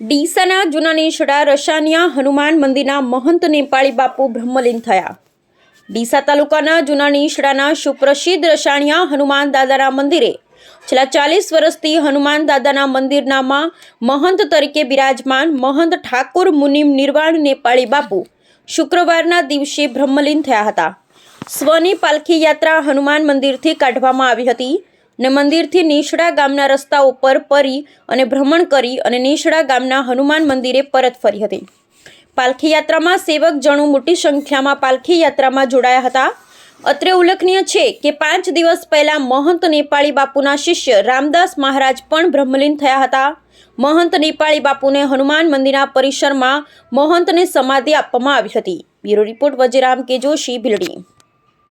ડીસાના જૂના નીશડા રસાનિયા હનુમાન મંદિરના મહંત નેપાળી બાપુ બ્રહ્મલીન થયા. ડીસા તાલુકાના જૂના નીશડાના સુપ્રસિદ્ધ રસાણિયા હનુમાન દાદાના મંદિરે છેલ્લા ચાલીસ વર્ષથી હનુમાન દાદાના મંદિરનામાં મહંત તરીકે બિરાજમાન મહંત ઠાકુર મુનિમ નિર્વાણ નેપાળી બાપુ શુક્રવારના દિવસે બ્રહ્મલીન થયા હતા. સ્વની પાલખી યાત્રા હનુમાન મંદિરથી કાઢવામાં આવી હતી. અને મંદિરથી નીશડા ગામના રસ્તા ઉપર પરી અને ભ્રમણ કરી અને નીશડા ગામના હનુમાન મંદિરે પરત ફરી હતી. પાલખી યાત્રામાં સેવક જણું મોટી સંખ્યામાં પાલખી યાત્રામાં જોડાયા હતા. અત્રે ઉલ્લેખનીય છે કે પાંચ દિવસ પહેલા મહંત નેપાળી બાપુના શિષ્ય રામદાસ મહારાજ પણ બ્રહ્મલીન થયા હતા. મહંત નેપાળી બાપુને હનુમાન મંદિરના પરિસરમાં મહંતને સમાધિ આપવામાં આવી હતી. બ્યુરો રિપોર્ટ વજીરામ કે જોશી ભીલડી.